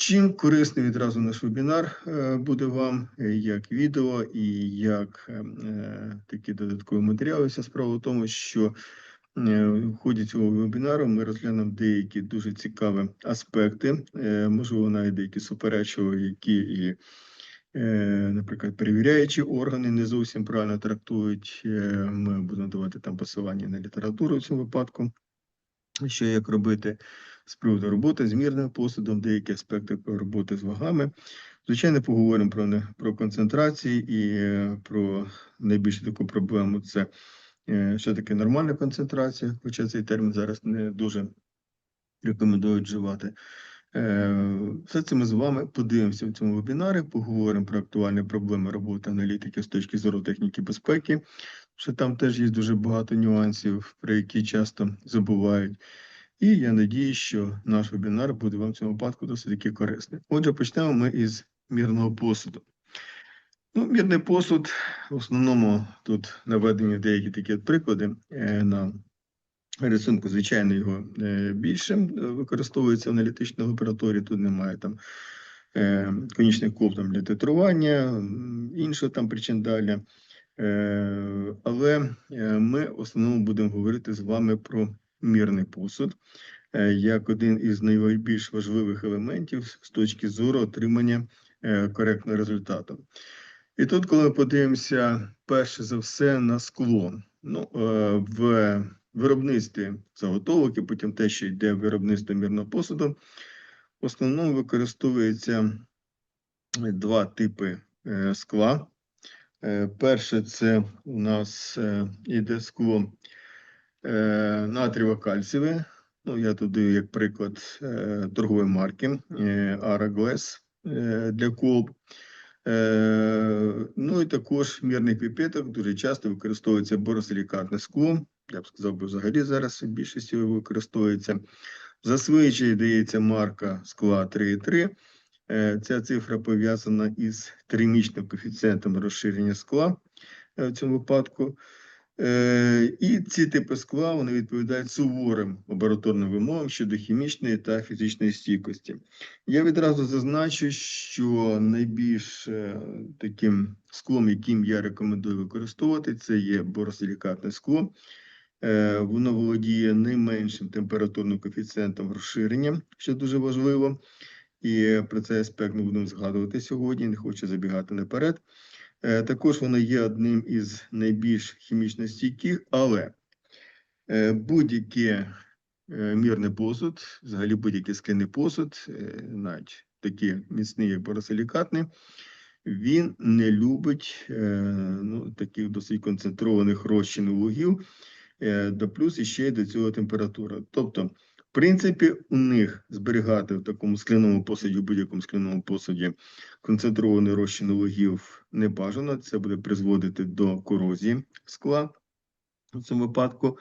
Чим корисний відразу наш вебінар е, буде вам, е, як відео і як е, такі додаткові матеріали. Вся справа в тому, що в ході цього вебінару ми розглянемо деякі дуже цікаві аспекти, можливо, навіть деякі суперечливі, які і, наприклад, перевіряючі органи не зовсім правильно трактують. Ми будемо давати там посилання на літературу в цьому випадку, що як робити з приводу роботи з мірним посудом, деякі аспекти роботи з вагами. Звичайно, поговоримо про, не- про концентрації і е, про найбільшу таку проблему це е, що таке нормальна концентрація, хоча цей термін зараз не дуже рекомендують вживати. Е, Все це ми з вами подивимося в цьому вебінарі, поговоримо про актуальні проблеми роботи аналітики з точки зору техніки безпеки, що там теж є дуже багато нюансів, про які часто забувають. І я надію, що наш вебінар буде вам в цьому випадку досить таки корисний. Отже, почнемо ми із мірного посуду. Ну, мірний посуд, в основному тут наведені деякі такі приклади е, на рисунку, звичайно, його е, більше використовується в аналітичній лабораторії. Тут немає там е, конічних коп там, для титрування, іншого там причин далі. Але ми в основному будемо говорити з вами про мірний посуд е, як один із найбільш важливих елементів з точки зору отримання е, коректного результату. І тут, коли ми подивимося перше за все на скло, ну, е, в виробництві заготовок і потім те, що йде в виробництво мірного посуду, в основному використовується два типи скла. Перше, це у нас іде скло е, натрієво-кальцієве. Ну, я тут даю як приклад е, торгової марки Araglass е, для колб. Ну і також мірних піпеток дуже часто використовується боросилікатне скло. Я б сказав, би взагалі зараз в більшості використовується. Зазвичай дається марка скла 3,3. Е, Ця цифра пов'язана із термічним коефіцієнтом розширення скла в цьому випадку. Е, І ці типи скла вони відповідають суворим лабораторним вимогам щодо хімічної та фізичної стійкості. Я відразу зазначу, що найбільш е, таким склом, яким я рекомендую використовувати, це є боросилікатне скло. Е, Воно володіє найменшим температурним коефіцієнтом розширення, що дуже важливо. І про цей аспект ми будемо згадувати сьогодні. Не хочу забігати наперед. Е, Також воно є одним із найбільш хімічно стійких, але е, будь-який е, мірний посуд, взагалі будь-який скляний посуд, навіть такий міцний, як боросилікатний, він не любить ну, таких досить концентрованих розчинів лугів, е, до плюс іще до цього температура. Тобто, принципі, у них зберігати в такому скляному посуді, в будь-якому скляному посуді концентрований розчин лугів не бажано. Це буде призводити до корозії скла в цьому випадку.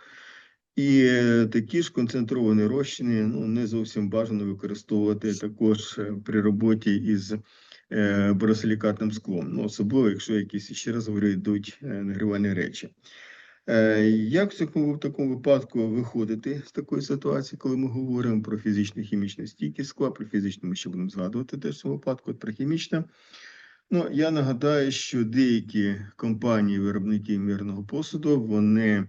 І е, такі ж концентровані розчини ну, не зовсім бажано використовувати також е, при роботі із е, боросилікатним склом. Ну, особливо, якщо якісь, ще раз говорю, йдуть нагрівальні речі. Е, Як в такому, випадку виходити з такої ситуації, коли ми говоримо про фізичну хімічну стійкість скла, про фізичну ми ще будемо згадувати теж в цьому випадку, про хімічне. Ну, я нагадаю, що деякі компанії, виробники мірного посуду, вони